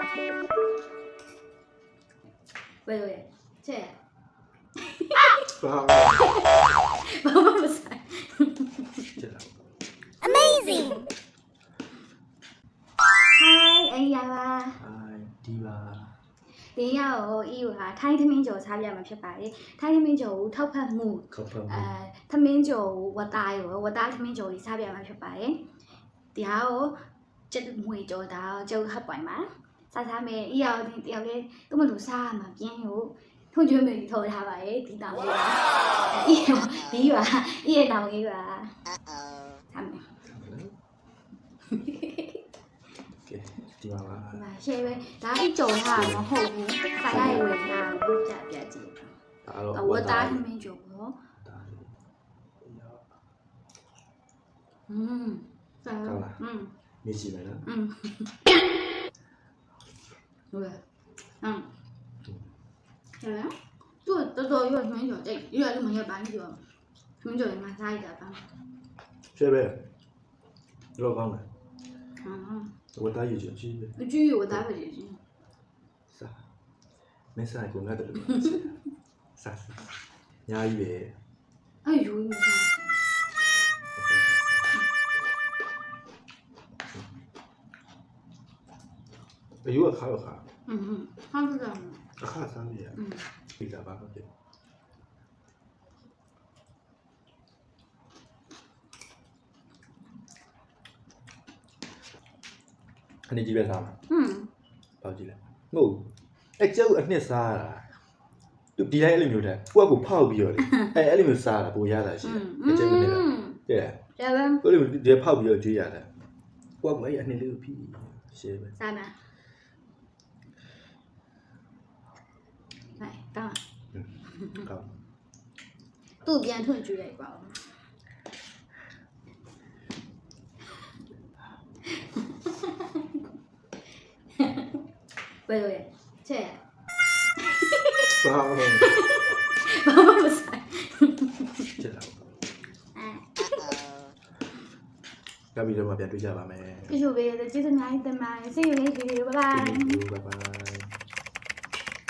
ဘယ်လိုလဲချက်ဘာဘာမှမဆိုင်ချက်လာ Amazing! Hi အရာပါအိုင်ဒီပါဒီရောက်ကိုအီကိုဟာထိုင်းသမင်းကျော်စားပြမှာဖြစ်ပါတယ်ထိုင်းသမင်းကျော်ကိုထောက်ဖတ်မှုခေါက်ဖတ်အဲမှုသမင်းကျော်ကိုဝတ်သားရောဝတ်သားသမင်းကျော်ကြီးစားပြမှာဖြစ်ပါတယ်ဒီဟာကိုကျက်မွေကျော်တာကျုပ်ဟပ်ပွိုင်မှာ စားစားမယ်အီရောက်ဒီတယောက်လေးသူ့မလို့စားရမှာပြင်းကိုထုံကျွေးမယ်ထော်ထားပါရဲ့ဒီတောင်လေးပါအီရောဒီပါအီရဲ့တောင်လေးပါ Uh-oh. ထားမယ် ကဲဒီပါပါ ဒီမှာရှယ်ပဲဒါအိတ်ကြော်ထားတာမဟုတ်ဘူးခါရရဲ့ဝယ်တာကိုကြပြကြည့် ဒါတော့ အဝတ်သားသမင်းကျော်ပေါ့ ဒါလေး อืมอืม နေရှိမယ်နော် อืม ဟုတ်လားอืมကျန်လားသူတော်တော်ရွသမင်းကျော်တိတ်ရွလည်းမရပါဘူးကျော်သမင်းကျော်လည်းမစားရတာပါရှယ်ပဲတော့ကောင်းတယ်ဟမ်ဝတ်သားယူချင်ရှိပဲအကျူးရောသား ပဲလေရှင် စားမင်းစားကိုငါတယ်လို့စားစားညာကြီးပဲ အဲ့ယူမစား အယူကခါတော့ခါ อืมဟမ်ဟုတ်ကဲ့ အခါစားနေရ อืม ပြီလာပါဟုတ်တယ်အနေကြီးပဲစားမှာ อืม ပေါ့ကြည့်လိုက်မဟုတ်ဘူးအဲကျုပ်အနှစ်စားတာသူဒီတိုင်းအဲ့လိုမျိုးတဲ့ကိုယ့်အကိုဖောက်ပြီးတော့လေအဲအဲ့လိုမျိုးစားတာပိုရတာရှိတယ်အကျုပ်နဲ့လားတဲ့ ကျန်လား ကိုယ်လိုဒီဖောက်ပြီးတော့ကြွေးရတာကိုယ့်ကအဲ့အနှစ်လေးကိုဖိရှယ်ပဲ စားမ ကောင်းကောင်းသူ့ပြန်ထွန့်ကြည့်လိုက်ပါဦးဘယ်လိုလဲချက်ဘာမှမဘာမှမဆိုင်ချက်လာအဲကပ်ပြီးတော့မှပြန်တွေ့ကြပါမယ်ပြချိုပေးရတဲ့ကျေးဇူးအများကြီးတင်ပါတယ် See you next video bye bye bye bye